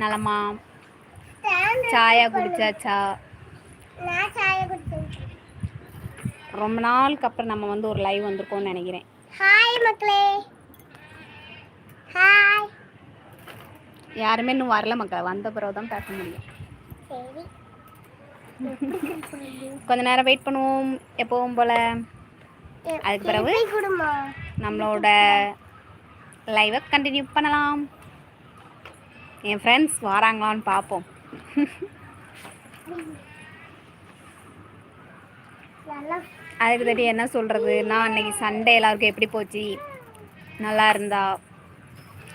நலமா சாயா குடிச்சாச்சா ரொம்ப நாளுக்கு அப்புறம் நம்ம வந்து ஒரு லைவ் வந்திருக்கோம்னு நினைக்கிறேன். ஹாய் மக்களே. ஹாய் யாருமே இன்னும் வரல மக்கள். வந்த பிறகு தான் பேச முடியும். கொஞ்ச நேரம் வெயிட் பண்ணுவோம். எப்பவும் போல். அதுக்கு பிறகு? நம்மளோட லைவை கண்டினியூ பண்ணலாம். என் ஃப்ரெண்ட்ஸ் வராங்களான்னு பார்ப்போம் அதுக்கு தட்டி என்ன சொல்கிறது நான் அன்னைக்கு சண்டே எல்லாருக்கும் எப்படி போச்சு? நல்லா இருந்தா?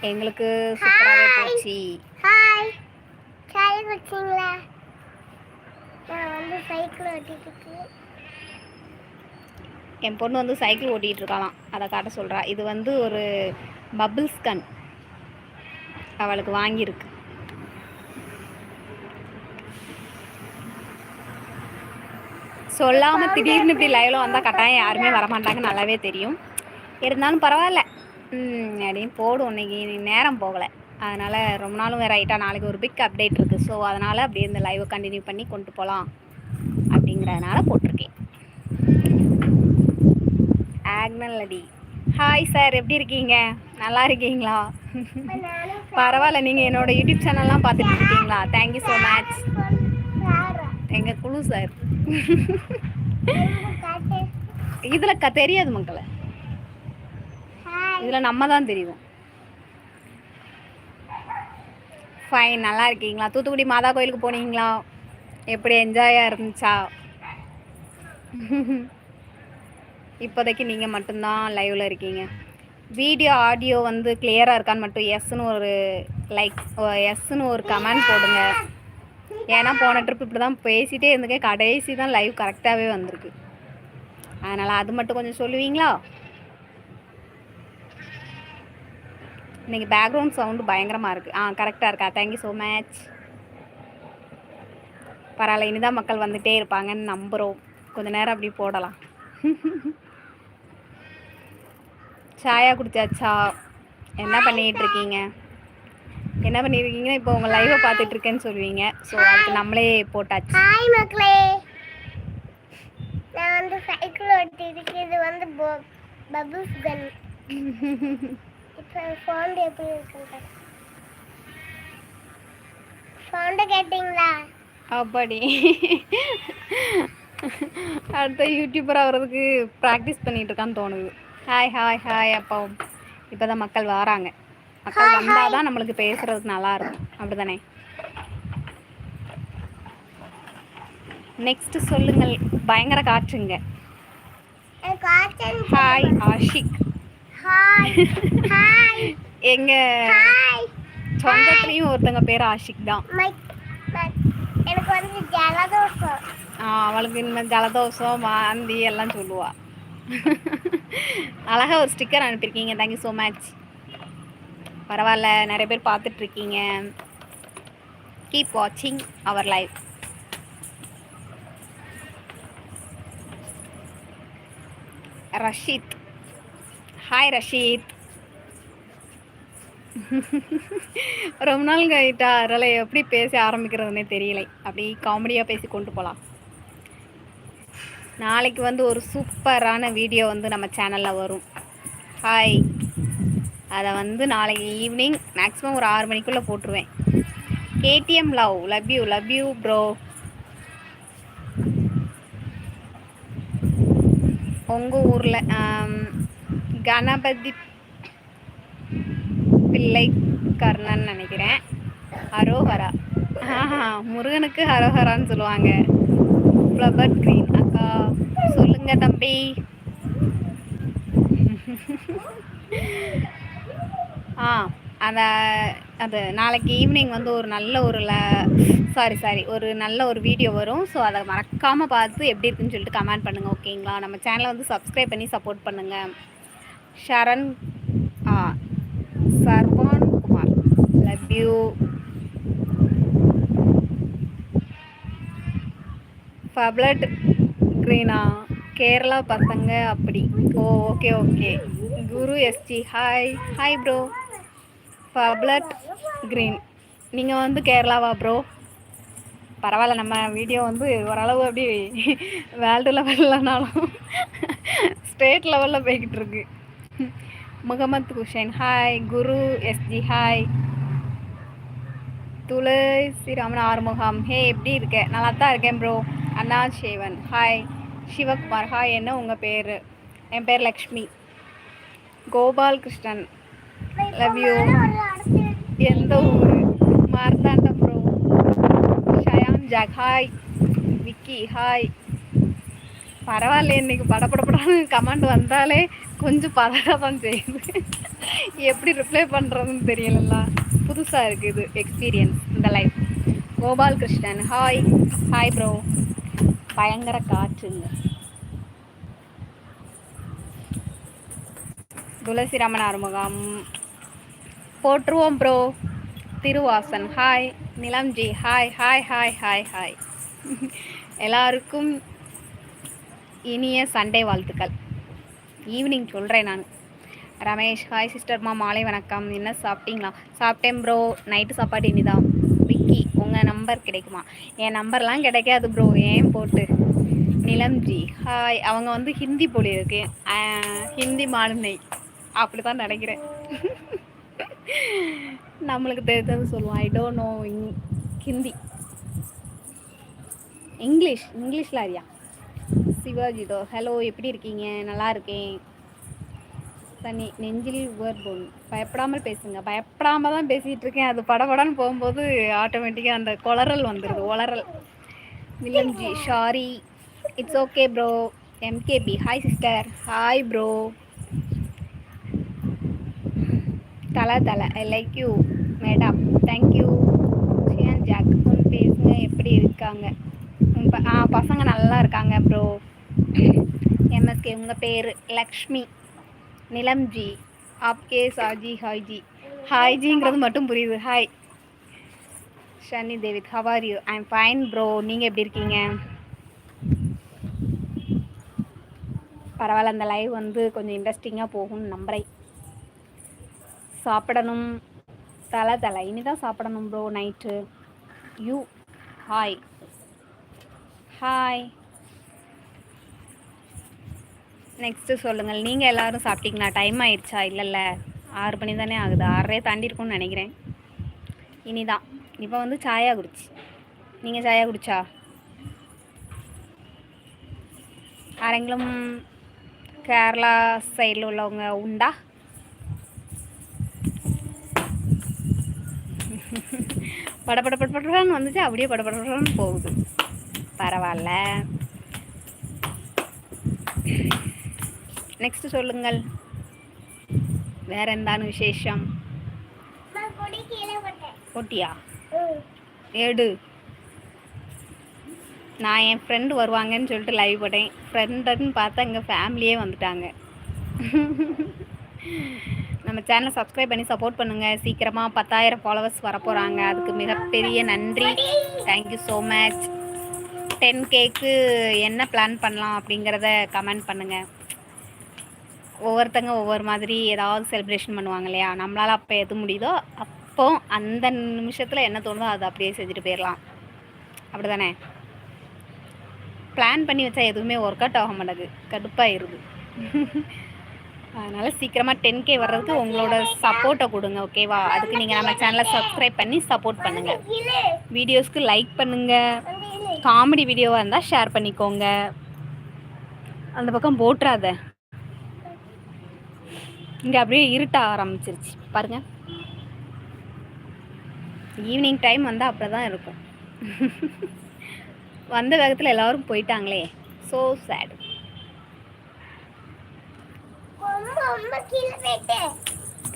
எங்களுக்கு சூப்பராகவே போச்சு. என் பொண்ணு வந்து சைக்கிள் ஓட்டிகிட்டு இருக்காளாம். அதை காட்ட சொல்கிறா இது வந்து ஒரு பபிள்ஸ் கன் அவளுக்கு வாங்கியிருக்கு. சொல்லாமல் திடீர்னு இப்படி லைவில் வந்தால் கட்டாயம் யாருமே வரமாட்டாங்க நல்லாவே தெரியும். இருந்தாலும் பரவாயில்ல. ம், அப்படின்னு போடும். இன்னைக்கு நேரம் போகலை. அதனால் ரொம்ப நாளும் வேறு ஆகிட்டா நாளைக்கு ஒரு பிக் அப்டேட் இருக்குது ஸோ அதனால் அப்படியே இந்த லைவை கண்டினியூ பண்ணி கொண்டு போகலாம் அப்படிங்கிறதுனால போட்டிருக்கேன். ஆக்னல் அடி. ஹாய் சார் எப்படி இருக்கீங்க? நல்லா இருக்கீங்களா? பரவாயில்ல. நீங்கள் என்னோட யூடியூப் சேனல்லாம் பார்த்துட்டு இருக்கீங்களா? தேங்க்யூ ஸோ மச் எங்கள் குழு சார் இதில் க தெரியாது மக்களை. இதில் நம்ம தான் தெரியும். ஃபைன் நல்லா இருக்கீங்களா? தூத்துக்குடி மாதா கோயிலுக்கு போனீங்களா? எப்படி என்ஜாயாக இருந்துச்சா? இப்போதைக்கு நீங்கள் மட்டும்தான் லைவில் இருக்கீங்க. வீடியோ ஆடியோ வந்து கிளியராக இருக்கான்னு மட்டும் எஸ்ன்னு ஒரு லைக் எஸ்ன்னு ஒரு கமெண்ட் போடுங்க. ஏன்னா போன ட்ரிப் இப்படி தான் பேசிகிட்டே இருந்துக்க கடைசி தான் லைவ் கரெக்டாகவே வந்திருக்கு. அதனால் அது மட்டும் கொஞ்சம் சொல்லுவீங்களா? இன்றைக்கி பேக்ரவுண்ட் சவுண்டு பயங்கரமாக இருக்குது ஆ கரெக்டாக இருக்கா? தேங்க்யூ ஸோ மச் பரவாயில்ல இனிதான் மக்கள் வந்துகிட்டே இருப்பாங்கன்னு நம்புகிறோம் கொஞ்சம் நேரம் அப்படி போடலாம். சாயா குடிச்சாச்சா? என்ன பண்ணிட்டு இருக்கீங்க என்ன பண்ணியிருக்கீங்கன்னா இப்போ உங்கள் லைவை பார்த்துட்டு இருக்கேன்னு சொல்லுவீங்க. ஸோ அதுக்கு நம்மளே போட்டாச்சு. ஹாய் மக்களே. நான் வந்து சைக்கிள் ஓட்டிட்டு இது வந்து பபுள்ஸ் கன் இப்போ சவுண்ட் எப்படி இருக்குங்க சவுண்டை கேட்டிங்களா? அப்படி. அடுத்த யூடியூபர் ஆகிறதுக்கு ப்ராக்டிஸ் பண்ணிட்டு இருக்கான்னு தோணுது. ஹாய் ஹாய் ஹாய் அப்போ. இப்போ தான் மக்கள் வராங்க. மக்கள் வந்தால் தான் நம்மளுக்கு பேசுறதுக்கு நல்லா இருக்கும். அப்படிதானே? நெக்ஸ்ட் சொல்லுங்கள். பயங்கர காற்றுங்க. ஹாய் ஆஷிக். ஹாய் சொந்தத்துலேயும் ஒருத்தங்க பேர் ஆஷிக் தான். எனக்கு வந்து ஜலதோஷம். அவளுக்கு இனிமேல் ஜலதோஷம் வாந்தி எல்லாம் சொல்லுவா. அழகாக ஒரு ஸ்டிக்கர் அனுப்பியிருக்கீங்க. தேங்க்யூ ஸோ மச் பரவாயில்ல நிறைய பேர் பார்த்துட்ருக்கீங்க. கீப் வாட்சிங் our life Rashid. Hi Rashid. ரொம்ப நாள் கழிட்டா அதனால் எப்படி பேச ஆரம்பிக்கிறதுனே தெரியலை. அப்படி காமெடியாக பேசி கொண்டு போகலாம். நாளைக்கு வந்து ஒரு சூப்பரான வீடியோ வந்து நம்ம சேனலில் வரும். ஹாய் அதை வந்து நாளைக்கு ஈவினிங் மேக்ஸிமம் ஒரு ஆறு மணிக்குள்ளே போட்டுருவேன். KTM love love you love you bro உங்கள் ஊரில் கணபதி பிள்ளை கர்ணன் நினைக்கிறேன். ஹரோஹரா முருகனுக்கு ஹரோஹரான்னு சொல்லுவாங்க. ஃப்ளவர் க்ரீன் அக்கா சொல்லுங்க தம்பி. ஆ அந்த அது நாளைக்கு ஈவினிங் வந்து ஒரு நல்ல ஒரு ல சாரி சாரி ஒரு நல்ல ஒரு வீடியோ வரும். ஸோ அதை மறக்காமல் பார்த்து எப்படி இருக்குன்னு சொல்லிட்டு கமெண்ட் பண்ணுங்கள் ஓகேங்களா நம்ம சேனலை வந்து சப்ஸ்கிரைப் பண்ணி சப்போர்ட் பண்ணுங்கள் ஷரண் ஆ சர்வான் குமார். லவ் யூ பப்ளட் க்ரீனா கேரளா பசங்க அப்படி. ஓ okay okay. Guru ST hi hi bro பப்ளட் green நீங்கள் வந்து கேரளாவா ப்ரோ பரவாயில்ல நம்ம வீடியோ வந்து ஓரளவு அப்படி வேர்ல்டு லெவல்லனாலும் ஸ்டேட் லெவலில் போய்கிட்டு இருக்கு. Mohammed Kushen hi Guru SG hi Thulasi Raman Arumugam. Hey எப்படி இருக்க? நல்லா தான் இருக்கேன் ப்ரோ அண்ணா சேவன் ஹாய் சிவகுமார் ஹாய் என்ன உங்கள் பேர்? என் பேர் லக்ஷ்மி. கோபால் கிருஷ்ணன் லவ் யூ எந்த ஊர்? மார்த்தாண்ட bro Shayan Jack. Hi Vicky hi பரவாயில்ல இன்னைக்கு படப்படப்படான்னு கமெண்ட் வந்தாலே கொஞ்சம் பதற தான் செய்யுது. எப்படி ரிப்ளை பண்ணுறதுன்னு தெரியலல்ல. புதுசாக இருக்குது இது எக்ஸ்பீரியன்ஸ் இந்த life Gopal Krishnan hi hi bro பயங்கர காற்றுங்க. துளசி ரமண அறுமுகம் போற்றுவோம் bro Thiruvasan hi நிலம்ஜி hi hi hi hi hi எல்லாருக்கும் இனிய சண்டே வாழ்த்துக்கள். ஈவினிங் சொல்கிறேன் நான். ரமேஷ் ஹாய் சிஸ்டர்மா மாலை வணக்கம். என்ன சாப்பிட்டீங்களா? சாப்பிட்டேன் ப்ரோ நைட்டு சாப்பாடு இனிதான். விக்கி உங்கள் நம்பர் கிடைக்குமா? என் நம்பர்லாம் கிடைக்காது ப்ரோ ஏன் போட்டு? நிலம்ஜி. ஹாய் அவங்க வந்து ஹிந்தி போலி இருக்கு ஹிந்தி மாலுமை அப்படி தான் நினைக்கிறேன். நம்மளுக்கு தெரிஞ்சது சொல்லுவோம். I don't know Hindi. English. இங்கிலீஷில் அறியா? சிவாஜிதோ ஹலோ எப்படி இருக்கீங்க? நல்லா இருக்கேன். சனி நெஞ்சில் உவர் பயப்படாமல் பேசுங்க. பயப்படாமல் தான் பேசிகிட்டு இருக்கேன் அது படபடன்னு போகும்போது ஆட்டோமேட்டிக்காக அந்த குளறல் வந்துடுது உளறல் வில்லன்ஜி sorry it's okay bro MKP hi sister hi bro தலை தலை. I like you madam thank you Shiyan Jack உன் பேசுங்க. எப்படி இருக்காங்க? ஆ பசங்க நல்லா இருக்காங்க ப்ரோ எம்எஸ்கே உங்கள் பேர் லக்ஷ்மி. நிலம் ஜி. ஆப்கே சாஜி ஹாய் ஜி. ஹாய் ஜிங்கிறது மட்டும் புரியுது. Hi Sunny David how are you I am fine bro நீங்கள் எப்படி இருக்கீங்க? பரவாயில்ல அந்த லைவ் வந்து கொஞ்சம் இன்ட்ரெஸ்டிங்காக போகும்னு நம்புகிறேன் சாப்பிடணும். தலை தலை. இனி தான் சாப்பிடணும் bro night you hi hi next சொல்லுங்கள். நீங்கள் எல்லோரும் சாப்பிட்டீங்களா? டைம் ஆயிடுச்சா? இல்லைல்ல. ஆறு மணி தானே ஆகுது. ஆறே தாண்டிருக்கும்னு நினைக்கிறேன். இனிதான். இப்போ வந்து சாயா குடிச்சு. நீங்கள் சாயா குடிச்சா? ஆரெங்கிலும் கேரளா சைடில் உள்ளவங்க உண்டா? படப்படப்படப்படன்னு வந்துச்சு. அப்படியே படப்படப்படன்னு போகுது. பரவாயில்ல. நெக்ஸ்ட் சொல்லுங்கள். வேற எந்தான விசேஷம் போட்டியா. எடு. நான் என் ஃப்ரெண்டு வருவாங்கன்னு சொல்லிட்டு லைவ் போட்டேன். ஃப்ரெண்டுன்னு பார்த்தா எங்கள் ஃபேமிலியே வந்துட்டாங்க. நம்ம சேனலை சப்ஸ்கிரைப் பண்ணி சப்போர்ட் பண்ணுங்கள் சீக்கிரமாக பத்தாயிரம் ஃபாலோவர்ஸ் வரப்போகிறாங்க அதுக்கு மிகப்பெரிய நன்றி. Thank you so much ten கேக்கு என்ன பிளான் பண்ணலாம் அப்படிங்கிறத கமெண்ட் பண்ணுங்கள் ஒவ்வொருத்தங்க ஒவ்வொரு மாதிரி ஏதாவது செலிப்ரேஷன் பண்ணுவாங்க இல்லையா? நம்மளால் அப்போ எது முடியுதோ அப்போ அந்த நிமிஷத்தில் என்ன தோணுதோ அதை அப்படியே செஞ்சுட்டு போயிடலாம் அப்படி தானே பிளான் பண்ணி வச்சா எதுவுமே ஒர்க் அவுட் ஆக மாட்டேங்குது. கடுப்பாயிருது. அதனால் சீக்கிரமாக டென் கே வர்றதுக்கு உங்களோட சப்போர்ட்டை கொடுங்க ஓகேவா அதுக்கு நீங்கள் நம்ம சேனலை சப்ஸ்கிரைப் பண்ணி சப்போர்ட் பண்ணுங்கள் வீடியோஸ்க்கு லைக் பண்ணுங்கள் காமெடி வீடியோவாக இருந்தால் ஷேர் பண்ணிக்கோங்க. அந்த பக்கம் போட்டுறாத. இங்கே அப்படியே இருட்ட ஆரம்பிச்சிருச்சு. பாருங்க. ஈவினிங் டைம் வந்தால் அப்படி தான் இருக்கும். வந்த வேகத்தில் எல்லோரும் போயிட்டாங்களே. ஸோ சேட்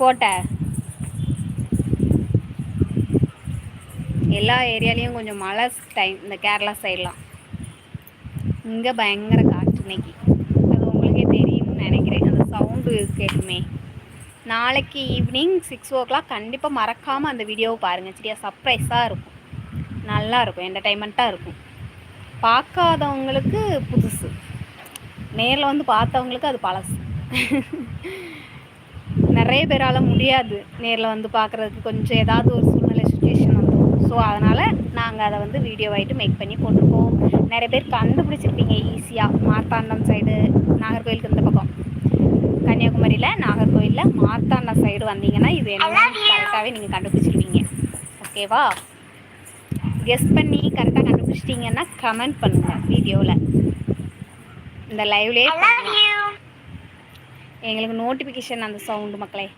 போட்ட. எல்லா ஏரியாலையும் கொஞ்சம் மழை டைம் இந்த கேரளா சைட்லாம் இங்கே பயங்கர காற்று இன்னைக்கு. அது உங்களுக்கே தெரியும்னு நினைக்கிறேன். அந்த கேட்குமே நாளைக்கு ஈவினிங் சிக்ஸ் ஓ கிளாக் கண்டிப்பாக மறக்காமல் அந்த வீடியோவை பாருங்கள் சரியா? சர்ப்ரைஸாக இருக்கும். நல்லாயிருக்கும் என்டர்டைன்மெண்ட்டாக இருக்கும். பார்க்காதவங்களுக்கு புதுசு. நேரில் வந்து பார்த்தவங்களுக்கு அது பழசு. நிறைய பேரால் முடியாது நேரில் வந்து பார்க்குறதுக்கு. கொஞ்சம் ஏதாவது ஒரு சூழ்நிலை சுச்சுவேஷன் வந்துடும் ஸோ அதனால் நாங்கள் அதை வந்து வீடியோ ஆகிட்டு மேக் பண்ணி போட்டிருக்கோம். நிறைய பேர் கண்டுபிடிச்சிருப்பீங்க ஈஸியாக மார்த்தாண்டம் சைடு நாகர்கோயிலுக்கு கன்னியாகுமரியில் நாகர்கோயிலில் மார்த்தாண்டம் சைடு வந்தீங்கன்னா இது என்ன கரெக்டாகவே நீங்கள் கண்டுபிடிச்சிருவீங்க. ஓகேவா கெஸ் பண்ணி கரெக்டாக கண்டுபிடிச்சிட்டிங்கன்னா கமெண்ட் பண்ணுங்கள் வீடியோவில் இந்த லைவ்லேயே எங்களுக்கு நோட்டிஃபிகேஷன் அந்த சவுண்டு மக்களே.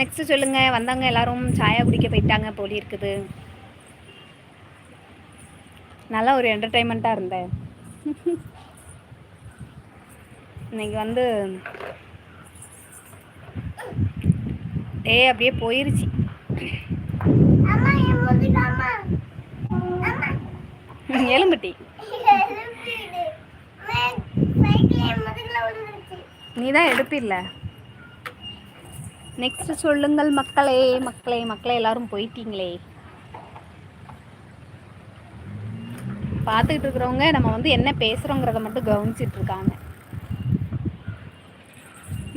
நெக்ஸ்ட் சொல்லுங்க வந்தவங்க எல்லாரும் சாயா குடிக்க போயிட்டாங்க போலி இருக்குது. நல்லா ஒரு என்டர்டைன்மெண்ட்டாக இருந்தேன். இன்னைக்கு வந்து டே அப்படியே போயிருச்சு. எலும்புட்டி. நீ தான் எடுப்பில்ல? நெக்ஸ்ட் சொல்லுங்கள் மக்களே மக்களே மக்களே எல்லாரும் போயிட்டீங்களே. பார்த்துக்கிட்டு இருக்கிறவங்க நம்ம வந்து என்ன பேசுகிறோங்கிறத மட்டும் கவனிச்சிட்டு இருக்காங்க.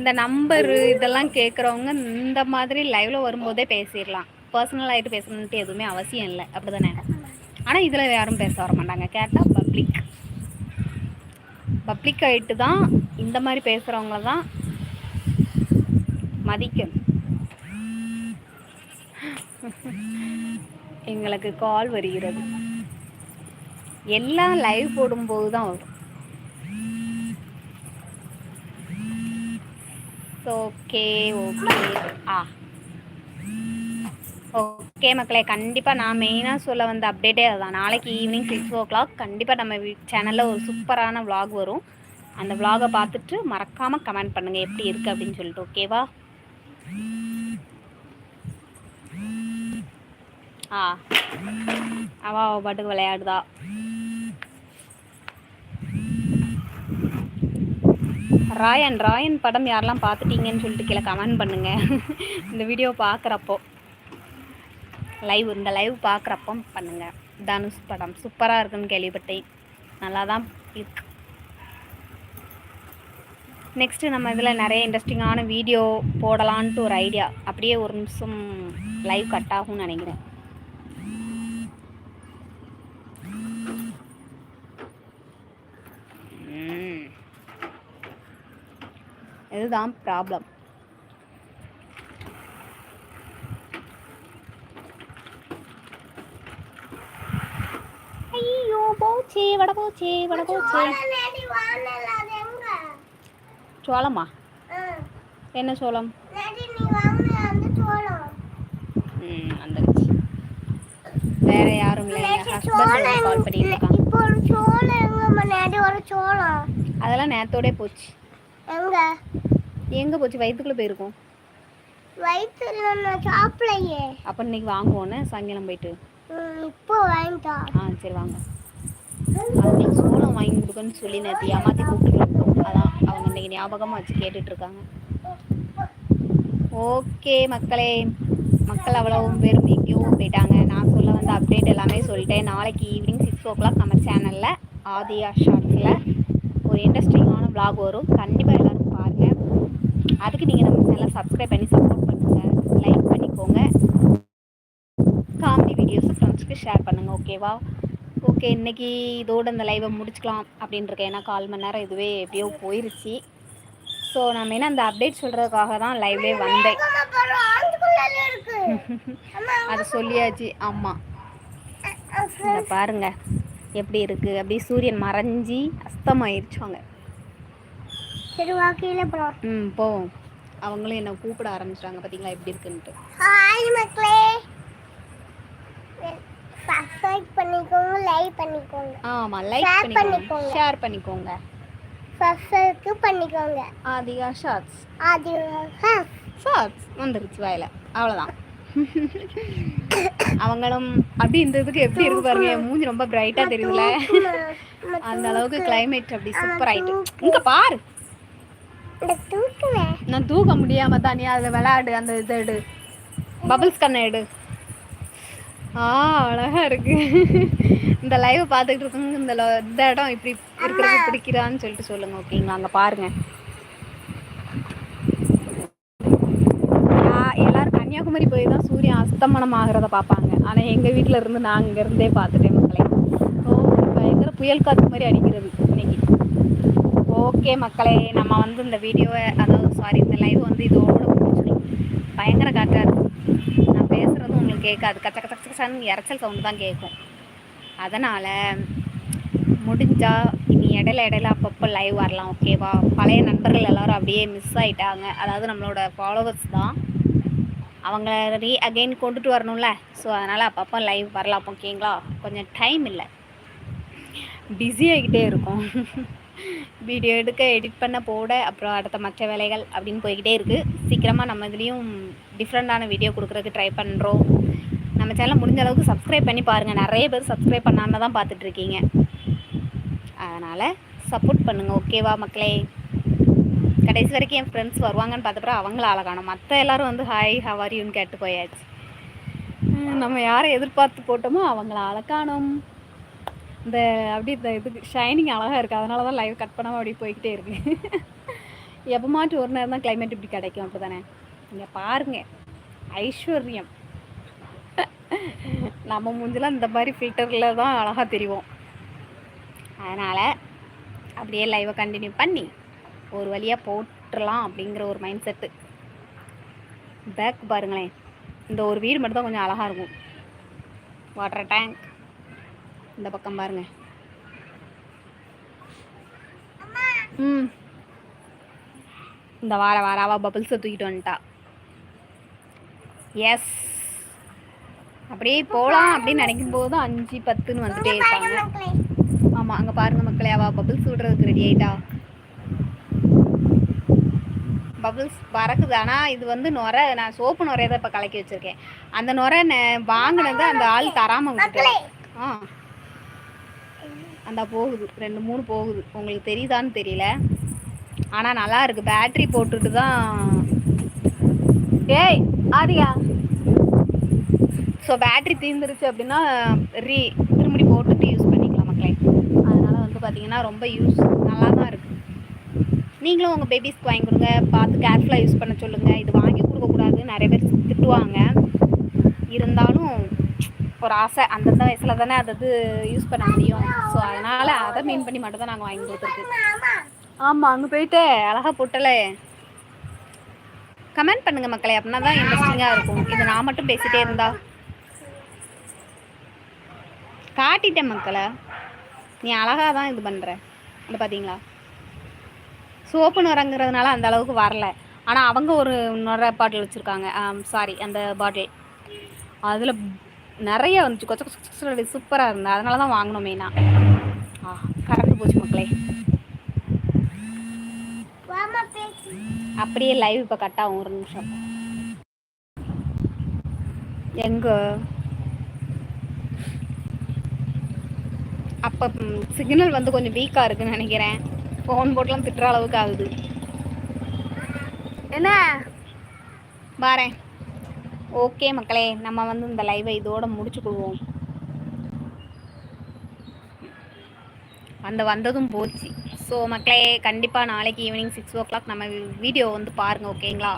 இந்த நம்பரு இதெல்லாம் கேட்குறவங்க இந்த மாதிரி லைவில் வரும்போதே பேசிடலாம். பர்சனல் ஆகிட்டு பேசணுன்ட்டு எதுவுமே அவசியம் இல்லை. அப்படி தானே ஆனால் இதில் யாரும் பேச வர மாட்டாங்க. கேட்டால் பப்ளிக் பப்ளிக் ஆகிட்டு தான் இந்த மாதிரி பேசுகிறவங்கள தான் மதிக்கணும். எங்களுக்கு கால் வருகிறது. எல்லாம் லைவ் போடும்போது தான் வரும். Okay okay. ஆ. ஓகே மக்களே கண்டிப்பாக நான் மெயினாக சொல்ல வந்த அப்டேட்டே அதுதான். நாளைக்கு ஈவினிங் சிக்ஸ் ஓ கிளாக் கண்டிப்பாக நம்ம சேனலில் ஒரு சூப்பரான vlog வரும். அந்த vlog-அ பார்த்துட்டு மறக்காமல் கமெண்ட் பண்ணுங்கள் எப்படி இருக்குது அப்படின்னு சொல்லிட்டு ஓகேவா ஆ. அவா பாட்டுக்கு விளையாடுதா. ராயன் ராயன் படம் யாரெல்லாம் பார்த்துட்டீங்கன்னு சொல்லிட்டு கீழே கமெண்ட் பண்ணுங்கள் இந்த வீடியோ பார்க்குறப்போ லைவ் இந்த லைவ் பார்க்குறப்போ பண்ணுங்கள் தனுஷ் படம் சூப்பராக இருக்குன்னு கேள்விப்பட்டேன். நல்லா தான் இருக்கு. நெக்ஸ்ட்டு நம்ம இதில் நிறைய இன்ட்ரெஸ்டிங்கான வீடியோ போடலான்ட்டு ஒரு ஐடியா அப்படியே ஒரு நிமிஷம் லைவ் கட் ஆகும்னு நினைக்கிறேன் ம். இதுதான் ப்ராப்ளம் ஐயோ போச்சே வட போச்சே வட போச்சே. எங்க? சோளமா. என்ன சோளம்? ம் வந்துருச்சு வேற யாரும் இல்லை எங்கள் ஹஸ்பண்ட் கால் பண்ணிட்டு இருக்காங்க இப்போ ஒரு சோளம் ஒரு சோளம். அதெல்லாம் நேரத்தோடே போச்சு. எங்க? எங்கே போச்சு? வயிற்றுக்குள்ளே போயிருக்கும். வயிற்றுல நான் சாப்பிடலையே. அப்போ இன்னைக்கு வாங்குவோன்னு சாயங்காலம் போயிட்டு. இப்போ வாங்கிட்டா. ஆ சரி வாங்க. அவங்களுக்கு சோளம் வாங்கி கொடுக்கன்னு சொல்லி நேற்று ஏமாற்றி கூப்பிட்டு அதான் அவங்க இன்னைக்கு ஞாபகமாக வச்சு கேட்டுட்டு இருக்காங்க. ஓகே மக்களே. மக்கள் அவ்வளவும் பேரும் எங்கேயோ போயிட்டாங்க. நான் சொல்ல வந்த அப்டேட் எல்லாமே சொல்லிட்டேன். நாளைக்கு ஈவினிங் சிக்ஸ் ஓ கிளாக் நம்ம சேனலில் ஆதியா ஷார்ட்ஸில் ஒரு இன்ட்ரெஸ்டிங்கான vlog வரும். கண்டிப்பாக எல்லாரும் பாருங்கள் அதுக்கு நீங்கள் நம்ம சேனலை சப்ஸ்கிரைப் பண்ணி சப்போர்ட் பண்ணுங்கள் லைக் பண்ணிக்கோங்க. காமெடி வீடியோஸை ஃப்ரெண்ட்ஸ்க்கு ஷேர் பண்ணுங்கள் ஓகேவா ஓகே இன்னைக்கு இதோட இந்த லைவை முடிச்சுக்கலாம் அப்படின்னு இருக்கேன். ஏன்னா கால் மணி நேரம் இதுவே எப்படியோ போயிருச்சு. ஸோ நான் மெயினாக அந்த அப்டேட் சொல்கிறதுக்காக தான் லைவ்லே வந்தேன். அது சொல்லியாச்சு. ஆமாம் இந்த பாருங்க. எப்படி இருக்குது அப்படியே சூரியன் மறைஞ்சி அஸ்தமாயிருச்சாங்க சரி வா கீழே போலாம். ம் போவோம். அவங்களும் என்னை கூப்பிட ஆரம்பிச்சிட்டாங்க பார்த்தீங்களா எப்படி இருக்குன்ட்டு. ஹாய் மக்களே. சப்ஸ்கிரைப் பண்ணிக்கோங்க லைக் பண்ணிக்கோங்க. ஆமாம் லைக் பண்ணிக்கோங்க. ஷேர் பண்ணிக்கோங்க. சப்ஸ்கிரைப் பண்ணிக்கோங்க. ஆதிகா ஷார்ட்ஸ் அது ஆ, ஷார்ட்ஸ் வந்துருச்சு வாயில. அவ்வளோதான் அவங்களும் அப்படி இந்த இதுக்கு எப்படி இருக்கு பாருங்க மூஞ்சி ரொம்ப பிரைட்டா தெரியுதுல. அந்த அளவுக்கு கிளைமேட் அப்படி சூப்பர் ஆயிட்டு. இங்க பாரு. நான் தூக்க முடியாம தான். நீ அதில் விளையாடு அந்த இது எடு. பபிள்ஸ் கண்ணை எடு. ஆ அழகா இருக்கு. இந்த லைவ் பார்த்துக்கிட்டு இருக்கவங்க இந்த இந்த இடம் இப்படி இருக்கிறது பிடிக்கிறான்னு சொல்லிட்டு சொல்லுங்க ஓகேங்களா? அங்க பாருங்க. யா- எல்லாரும் கன்னியாகுமரி போய் தான் சூரியன் அஸ்தமனம் ஆகிறத பார்ப்பாங்க. ஆனால் எங்கள் வீட்டில் இருந்து நான் இங்கே இருந்தே பார்த்துட்டேன் மக்களே. ஓ பயங்கர புயல் காற்று மாதிரி அடிக்கிறது இன்னைக்கு. ஓகே மக்களே நம்ம வந்து இந்த வீடியோவை அதாவது சாரி இந்த லைவ் வந்து இதோடு முடிச்சிடும் பயங்கர காற்றாக இருக்கும் நான் பேசுகிறது உங்களுக்கு கேட்காது. கச்ச கச்ச கச்சன்னு இறைச்சல் சவுண்டு தான் கேட்கும். அதனால் முடிஞ்சா இனி இடையில இடையில அப்பப்போ லைவ் வரலாம் ஓகேவா பழைய நண்பர்கள் எல்லாரும் அப்படியே மிஸ் ஆகிட்டாங்க அதாவது நம்மளோட ஃபாலோவர்ஸ் தான். அவங்கள ரீ அகெயின் கொண்டுட்டு வரணும்ல. ஸோ அதனால் அப்பப்போ லைவ் வரலாம் ஓகேங்களா கொஞ்சம் டைம் இல்லை. பிஸி ஆகிக்கிட்டே இருக்கும். வீடியோ எடுக்க எடிட் பண்ண போட அப்புறம் அடுத்த மற்ற வேலைகள் அப்படின்னு போய்கிட்டே இருக்குது சீக்கிரமாக நம்ம இதுலேயும் டிஃப்ரெண்ட்டான வீடியோ கொடுக்குறதுக்கு ட்ரை பண்ணுறோம் நம்ம சேனல் முடிஞ்ச அளவுக்கு சப்ஸ்கிரைப் பண்ணி பாருங்கள் நிறைய பேர் சப்ஸ்கிரைப் பண்ணாமல் தான் பார்த்துட்ருக்கீங்க அதனால் சப்போர்ட் பண்ணுங்கள் ஓகேவா மக்களே? கடைசி வரைக்கும் என் ஃப்ரெண்ட்ஸ் வருவாங்கன்னு பார்த்தப்பறம் அவங்கள காணும் மற்ற எல்லோரும் வந்து ஹாய் ஹவாரியுன்னு கேட்டு போயாச்சு. நம்ம யாரை எதிர்பார்த்து போட்டோமோ அவங்கள காணும் இந்த அப்படி இந்த இதுக்கு ஷைனிங் அழகாக இருக்குது அதனால தான் லைவ் கட் பண்ணாமல் அப்படி போய்கிட்டே இருக்கு. எப்போமாச்சும் ஒரு நேரம் தான் கிளைமேட் இப்படி கிடைக்கும் அப்படி தானே நீங்கள் பாருங்கள் ஐஸ்வர்யம். நம்ம மூஞ்சிலாம் இந்த மாதிரி ஃபில்டரில் தான் அழகாக தெரிவோம். அதனால் அப்படியே லைவை கண்டினியூ பண்ணி ஒரு வழியாக போட்டுடலாம் அப்படிங்கிற ஒரு மைண்ட் செட்டு பேக் பாருங்களேன். இந்த ஒரு வீடு மட்டும் தான் கொஞ்சம் அழகாக இருக்கும். வாட்டர் டேங்க் இந்த பக்கம் பாருங்க. ம். இந்த வார வாராவா பபிள்ஸை தூக்கிட்டு வந்துட்டா. எஸ் அப்படியே போகலாம் அப்படின்னு நினைக்கும் போது அஞ்சு பத்துன்னு வந்துட்டே இருப்பாங்க. ஆமாம் அங்கே பாருங்க மக்களே அவள் பபிள்ஸ் விடுறதுக்கு ரெடி ஆயிட்டா. பபிள்ஸ் பறக்குது ஆனால் இது வந்து நுரை நான் சோப்பு நுரையை தான் இப்போ கலக்கி வச்சுருக்கேன். அந்த நுரை வாங்கினது அந்த ஆள் தராமல் விட்டுட்டு ஆ. அந்த போகுது ரெண்டு மூணு போகுது. உங்களுக்கு தெரியுதான்னு தெரியல. ஆனால் நல்லா இருக்குது பேட்டரி போட்டுட்டு தான். ஏய் ஆதியா. ஸோ பேட்டரி தீர்ந்துருச்சு அப்படின்னா ரீ திரும்பி போட்டுட்டு யூஸ் பண்ணிக்கலாம் மக்களே. அதனால் வந்து பார்த்தீங்கன்னா ரொம்ப யூஸ் நல்லா தான் இருக்குது நீங்களும் உங்கள் பேபிஸ்க்கு வாங்கி கொடுங்க. பார்த்து கேர்ஃபுல்லாக யூஸ் பண்ண சொல்லுங்கள் இது வாங்கி கொடுக்கக்கூடாது நிறைய பேர் திட்டுவாங்க. இருந்தாலும் ஒரு ஆசை. அந்தந்த வயசில் தானே அது யூஸ் பண்ண முடியும். ஸோ அதனால் அதை மீன் பண்ணி மட்டும் தான் நாங்கள் வாங்கி கொடுத்துருக்கு ஆமாம் அங்கே போயிட்டு அழகாக போட்டலே. கமெண்ட் பண்ணுங்க மக்களே அப்படின்னா தான் இன்ட்ரெஸ்டிங்காக இருக்கும். இது நான் மட்டும் பேசிட்டே இருந்தா. காட்டிட்டேன் மக்களை. நீ அழகாக தான் இது பண்ணுற இல்லை பார்த்தீங்களா சோப்பு நுரங்கிறதுனால அந்த அளவுக்கு வரல. ஆனால் அவங்க ஒரு நுர பாட்டில் வச்சுருக்காங்க. சாரி அந்த பாட்டில் அதில் நிறைய வந்துச்சு. கொச்ச கொச்ச சூப்பராக இருந்தது. அதனால தான் வாங்கினோம் மெயினாக ஆ. கறந்து போச்சு மக்களே. அப்படியே லைவ் இப்போ கட் ஆகும். ஒரு நிமிஷம். எங்க? அப்போ சிக்னல் வந்து கொஞ்சம் வீக்காக இருக்குன்னு நினைக்கிறேன். ஃபோன் போட்டுலாம் திட்டுற அளவுக்கு ஆகுது. என்ன? பாரேன் ஓகே மக்களே நம்ம வந்து இந்த லைவை இதோட முடிச்சுக்கொள்வோம் அந்த வந்ததும் போச்சு. ஸோ மக்களே கண்டிப்பாக நாளைக்கு ஈவினிங் சிக்ஸ் ஓ கிளாக் நம்ம வீடியோ வந்து பாருங்கள் ஓகேங்களா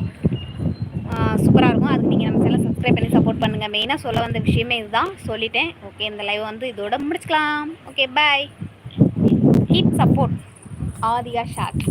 சூப்பராக இருக்கும். அதுக்கு நீங்கள் நம்ம சேனல் சப்ஸ்கிரைப் பண்ணி சப்போர்ட் பண்ணுங்கள் மெயினாக சொல்ல வந்த விஷயமே இதுதான். சொல்லிட்டேன். ஓகே இந்த லைவ் வந்து இதோட முடிச்சுக்கலாம். Okay bye keep support Aadhiya shot